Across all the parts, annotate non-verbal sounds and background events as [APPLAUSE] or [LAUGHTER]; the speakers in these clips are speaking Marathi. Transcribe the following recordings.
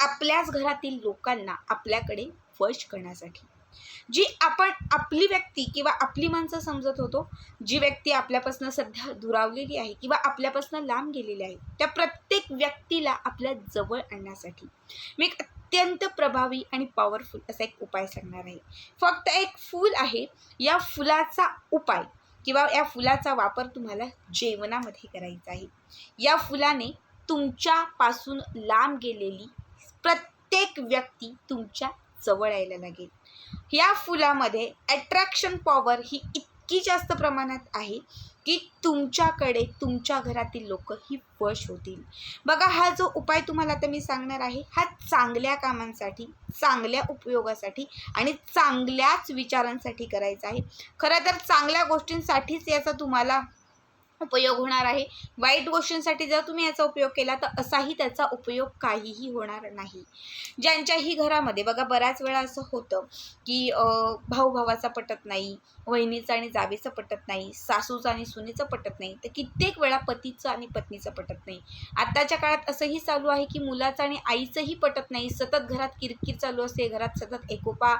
आपल्याच घरातील लोकांना आपल्याकडे वश करण्यासाठी. जी आपण आपली व्यक्ती किंवा आपली माणसं समजत होतो जी व्यक्ती आपल्यापासून सध्या दुरावलेली आहे किंवा आपल्यापासून लांब गेलेली आहे त्या प्रत्येक व्यक्तीला आपल्या जवळ आणण्यासाठी मी एक अत्यंत प्रभावी आणि पॉवरफुल असा एक उपाय सांगणार आहे. फक्त एक फूल आहे या फुलाचा उपाय किंवा या फुलाचा वापर तुम्हाला जेवणामध्ये करायचा आहे. या फुलाने तुमच्यापासून लांब गेलेली प्रत्येक व्यक्ती तुमच्या जवळ यायला लागेल. या फुलामध्ये अट्रॅक्शन पॉवर ही इतकी जास्त प्रमाणात आहे की तुमच्याकडे तुमच्या घरातील लोक ही वश होतील. बघा हा जो उपाय तुम्हाला आता मी सांगणार आहे हा चांगल्या कामांसाठी चांगल्या उपयोगासाठी आणि चांगल्याच विचारांसाठी करायचा आहे. खरं तर चांगल्या गोष्टींसाठीच याचा तुम्हाला उपयोग होणार आहे. वाईट गोष्टींसाठी जर तुम्ही याचा उपयोग केला तर असाही त्याचा उपयोग काहीही होणार नाही. ज्यांच्याही घरामध्ये बघा बऱ्याच वेळा असं होतं की भाऊ भावाचा पटत नाही वहिनीचं आणि जावेचं पटत नाही सासूचं आणि सुनेचं पटत नाही तर कित्येक वेळा पतीचं आणि पत्नीचं पटत नाही. आत्ताच्या काळात असंही चालू आहे की मुलाचं आणि आईचंही पटत नाही. सतत घरात किरकिर चालू असते घरात सतत एकोपा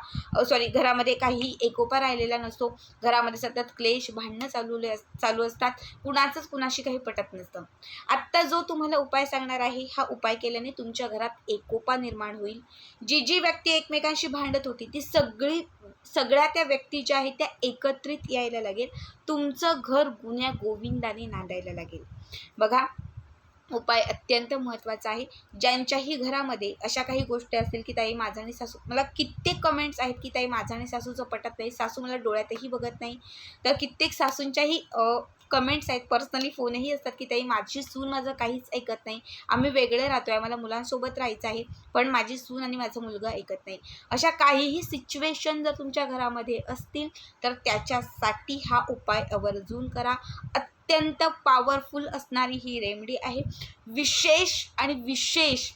सॉरी घरामध्ये काही एकोपा राहिलेला नसतो. घरामध्ये सतत क्लेश भांडणं चालू चालू असतात. कुणाचंच कुणाशी काही पटत नसतं. आत्ता जो तुम्हाला उपाय सांगणार आहे हा उपाय केल्याने तुमच्या घरात एकोपा निर्माण होईल. जी जी व्यक्ती एकमेकांशी भांडत होती ती सगळी सगळ्या त्या व्यक्ती ज्या आहेत त्या एकत्रित यायला लागेल. तुमचं घर गुन्ह्या गोविंदाने नांदायला लागेल. बघा उपाय अत्यंत महत्त्वाचा आहे. ज्यांच्याही घरामध्ये अशा काही गोष्टी असतील की ताई माझा आणि सासू मला कित्येक कमेंट्स आहेत की ताई माझा आणि सासूचं पटत नाही सासू मला डोळ्यातही बघत नाही. तर कित्येक सासूंच्याही कमेंट्स आहेत पर्सनली फोनही असतात की ताई माझी सून माझं काहीच ऐकत नाही. आम्ही वेगळे राहतो आहे मला मुलांसोबत राहायचं आहे पण माझी सून आणि माझा मुलगा ऐकत नाही. अशा काहीही सिच्युएशन जर तुमच्या घरामध्ये असतील तर त्याच्यासाठी हा उपाय आवर्जून करा. अत्यंत पॉवरफुल असणारी ही रेमेडी आहे. विशेष आणि विशेष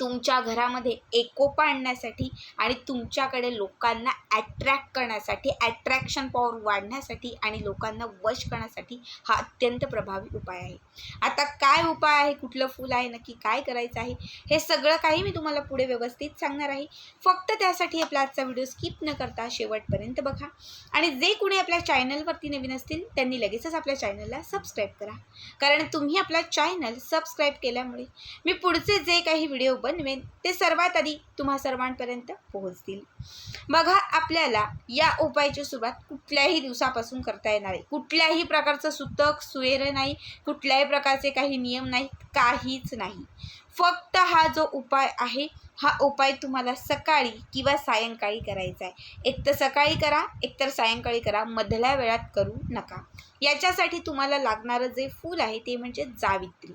तुमच्या घरामध्ये एकोपा आणण्यासाठी आणि तुमच्याकडे लोकांना ॲट्रॅक्ट करण्यासाठी ॲट्रॅक्शन पॉवर वाढण्यासाठी आणि लोकांना वश करण्यासाठी हा अत्यंत प्रभावी उपाय आहे. आता काय उपाय आहे? कुठलं फूल आहे? नक्की काय करायचं आहे? हे सगळं काही मी तुम्हाला पुढे व्यवस्थित सांगणार आहे. फक्त त्यासाठी आपला आजचा व्हिडिओ स्किप न करता शेवटपर्यंत बघा. आणि जे कुणी आपल्या चॅनलवरती नवीन असतील त्यांनी लगेचच आपल्या चॅनलला सबस्क्राईब करा. कारण तुम्ही आपला चॅनल सबस्क्राईब केल्यामुळे मी पुढचे जे काही व्हिडिओ बनवेन म्हणजे ते सर्वात आधी तुम्हा सर्वांपर्यंत पोहोचतील. बघा आपल्याला या उपायाची सुरुवात कुठल्याही दिवसापासून करता येणार आहे. कुठल्याही प्रकारचं सुतक सुएर नाही कुठल्याही प्रकारचे काही नियम नाही काहीच नाही. फक्त हा जो उपाय आहे हा उपाय तुम्हाला सकाळी किंवा सायंकाळी करायचा आहे. एक तर सकाळी करा एक तर सायंकाळी करा मधल्या वेळात करू नका. याच्यासाठी तुम्हाला लागणारं जे फूल आहे ते म्हणजे जावित्री.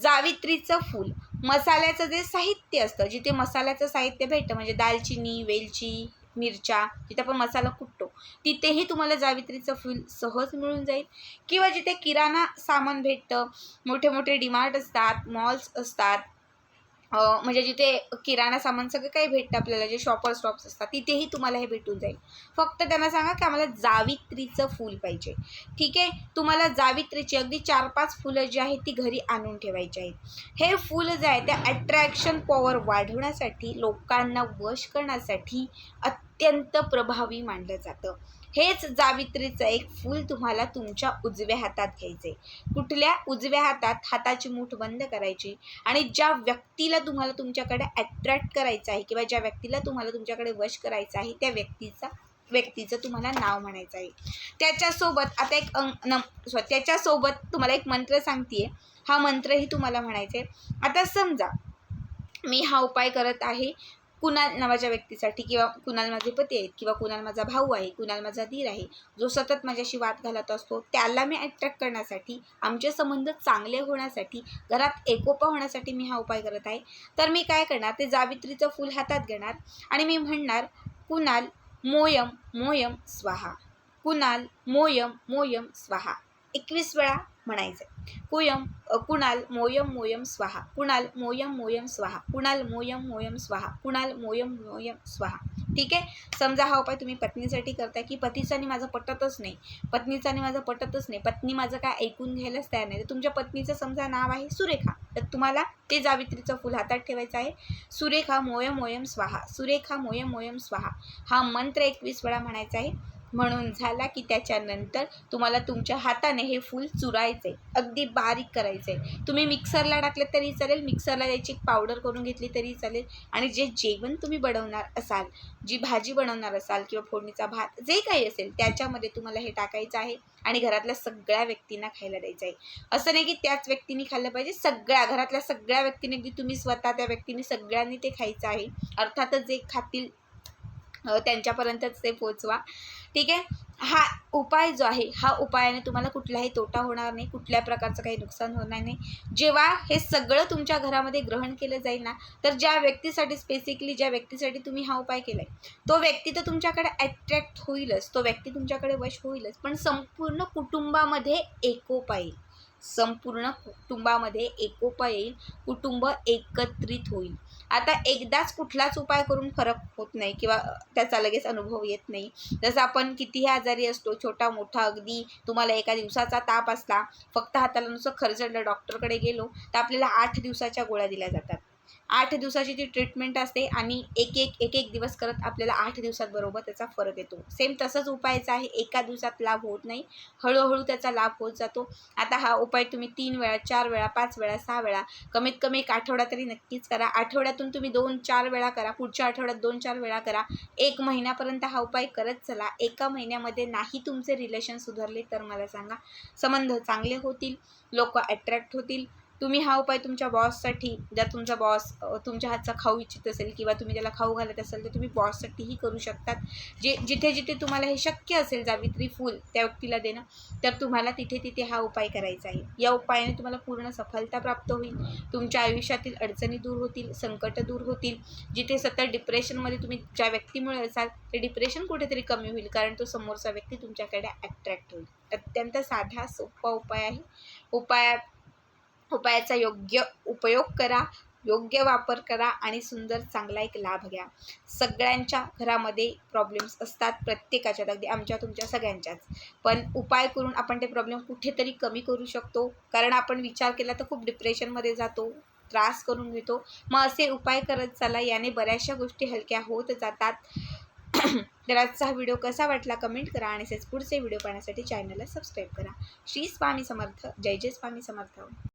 जावित्रीचं फूल. मसाल्याचं जे साहित्य असतं जिथे मसाल्याचं साहित्य भेटतं म्हणजे दालचिनी वेलची मिरच्या जिथे आपण मसाला कुटतो तिथेही तुम्हाला जावित्रीचं फूल सहज मिळून जाईल. किंवा जिथे किराणा सामान भेटतं मोठे मोठे डिमार्ट असतात मॉल्स असतात म्हणजे जिथे किराणा सामान सगळं काही भेटतं आपल्याला जे शॉपर स्टॉप्स असतात तिथेही तुम्हाला हे भेटून जाईल. फक्त त्यांना सांगा की आम्हाला जावित्रीचं फूल पाहिजे. ठीक आहे? तुम्हाला जावित्रीची अगदी चार पाच फुलं जी आहेत ती घरी आणून ठेवायची आहेत. हे फुलं जे आहे त्या अट्रॅक्शन पॉवर वाढवण्यासाठी लोकांना वश करण्यासाठी अत्यंत प्रभावी मानलं जातं. हेच जावित्रीचं एक फूल तुम्हाला तुमच्या उजव्या हातात घ्यायचं आहे कुठल्या उजव्या हातात हाताची मूठ बंद करायची आणि ज्या व्यक्तीला तुम्हाला तुमच्याकडे अट्रॅक्ट करायचं आहे किंवा ज्या व्यक्तीला तुम्हाला तुमच्याकडे वश करायचं आहे त्या व्यक्तीचा व्यक्तीचं तुम्हाला नाव म्हणायचं आहे. त्याच्यासोबत आता एक अंग न त्याच्यासोबत तुम्हाला एक मंत्र सांगते हा मंत्रही तुम्हाला म्हणायचा आहे आता समजा मी हा उपाय करत आहे. कुणाल नावाच्या व्यक्तीसाठी किंवा कुणाल माझे पती आहेत किंवा कुणाल माझा भाऊ आहे कुणाल माझा धीर आहे जो सतत माझ्याशी वाद घालत असतो त्याला मी अट्रॅक्ट करण्यासाठी आमचे संबंध चांगले होण्यासाठी घरात एकोपा होण्यासाठी मी हा उपाय करत आहे. तर मी काय करणार? ते जावित्रीचं फूल हातात घेणार आणि मी म्हणणार कुणाल मोयम मोयम स्वाहा. कुणाल मोयम मोयम स्वाहा. एकवीस वेळा म्हणायचं कुयम कुणाल मोयम मोयम स्वाहा कुणाल मोयम मोयम स्वाहा कुणाल मोयम मोयम स्वाहा कुणाल मोयम मोयम स्वाहा. ठीक आहे? समजा हा उपाय तुम्ही पत्नीसाठी करताय की पतीचा आणि माझं पटतच नाही. पत्नीचा आणि माझं पटतच नाही. पत्नी माझं काय ऐकून घ्यायलाच तयार नाही. तर तुमच्या पत्नीचं समजा नाव आहे सुरेखा. तर तुम्हाला ते जावित्रीचं फुल हातात ठेवायचं आहे. सुरेखा मोयम मोयम स्वाहा सुरेखा मोयम मोयम स्वाहा. हा मंत्र एकवीस वेळा म्हणायचा आहे. म्हणून झाला की त्याच्यानंतर तुम्हाला तुमच्या हाताने हे फूल चुरायचं. आहे अगदी बारीक करायचं. आहे तुम्ही मिक्सरला टाकलं तरी चालेल मिक्सरला याची पावडर करून घेतली तरी चालेल आणि जे जेवण तुम्ही बनवणार असाल जी भाजी बनवणार असाल किंवा फोडणीचा भात जे काही असेल त्याच्यामध्ये तुम्हाला हे टाकायचं आहे आणि घरातल्या सगळ्या व्यक्तींना खायला द्यायचं आहे. असं नाही की त्याच व्यक्तीने खाल्लं पाहिजे सगळ्या घरातल्या सगळ्या व्यक्तीने अगदी तुम्ही स्वतः त्या व्यक्तीने सगळ्यांनी ते खायचं आहे. अर्थातच जे खातील त्यांच्यापर्यंतच ते पोचवा. ठीक आहे? हा उपाय जो आहे हा उपायाने तुम्हाला कुठलाही तोटा होणार नाही कुठल्या प्रकारचं काही नुकसान होणार नाही. जेव्हा हे सगळं तुमच्या घरामध्ये ग्रहण केलं जाईल ना तर ज्या व्यक्तीसाठी स्पेसिकली ज्या व्यक्तीसाठी तुम्ही हा उपाय केला आहे तो व्यक्ती तर तुमच्याकडे अट्रॅक्ट होईलच तो व्यक्ती तुमच्याकडे वश होईलच पण संपूर्ण कुटुंबामध्ये एकोपा येईल संपूर्ण कुटुंबामध्ये एकोपा येईल कुटुंब एकत्रित होईल. आता एकदाच कुठलाच उपाय करून फरक होत नाही किंवा त्याचा लगेच अनुभव येत नाही. जसं आपण कितीही आजारी असतो छोटा मोठा अगदी तुम्हाला एका दिवसाचा ताप असला फक्त हाताला नुसतं खरचडलं डॉक्टरकडे गेलो तर आपल्याला आठ दिवसाच्या गोळ्या दिल्या जातात. आठ दिवसाची ती ट्रीटमेंट असते आणि एक एक एक एक दिवस करत आपल्याला आठ दिवसात बरोबर त्याचा फरक येतो. सेम तसंच उपायचा आहे. एका दिवसात लाभ होत नाही. हळूहळू त्याचा लाभ होत जातो. आता हा उपाय तुम्ही तीन वेळा चार वेळा पाच वेळा सहा वेळा कमीत कमी एक आठवडा तरी नक्कीच करा. आठवड्यातून तुम्ही दोन चार वेळा करा. पुढच्या आठवड्यात दोन चार वेळा करा. एक महिन्यापर्यंत हा उपाय करत चला. एका महिन्यामध्ये नाही तुमचे रिलेशन सुधारले तर मला सांगा. संबंध चांगले होतील. लोक अट्रॅक्ट होतील. तुम्ही हा उपाय तुमच्या बॉससाठी जर तुमचा बॉस तुमच्या हातचा खाऊ इच्छित असेल किंवा तुम्ही त्याला खाऊ घालत असाल तर तुम्ही बॉससाठीही करू शकतात. जे जिथे जिथे तुम्हाला हे शक्य असेल जावित्री फूल त्या व्यक्तीला देणं तर तुम्हाला तिथे तिथे हा उपाय करायचा आहे. या उपायाने तुम्हाला पूर्ण सफलता प्राप्त होईल. तुमच्या आयुष्यातील अडचणी दूर होतील संकट दूर होतील. जिथे सतत डिप्रेशनमध्ये तुम्ही ज्या व्यक्तीमुळे असाल ते डिप्रेशन कुठेतरी कमी होईल कारण तो समोरचा व्यक्ती तुमच्याकडे अट्रॅक्ट होईल. अत्यंत साधा सोपा उपाय आहे. उपाया उपायाचा योग्य उपयोग करा योग्य वापर करा आणि सुंदर चांगला एक लाभ घ्या. सगळ्यांच्या घरामध्ये प्रॉब्लेम्स असतात प्रत्येकाच्यात अगदी आमच्या तुमच्या सगळ्यांच्याच. पण उपाय करून आपण ते प्रॉब्लेम कुठेतरी कमी करू शकतो. कारण आपण विचार केला तर खूप डिप्रेशनमध्ये जातो त्रास करून घेतो. मग असे उपाय करत चला याने बऱ्याचशा गोष्टी हलक्या होत जातात. [CLEARS THROAT] तर आजचा हा व्हिडिओ कसा वाटला कमेंट करा आणि असेच पुढचे व्हिडिओ पाहण्यासाठी चॅनलला सबस्क्राईब करा. श्री स्वामी समर्थ जय जय स्वामी समर्थ.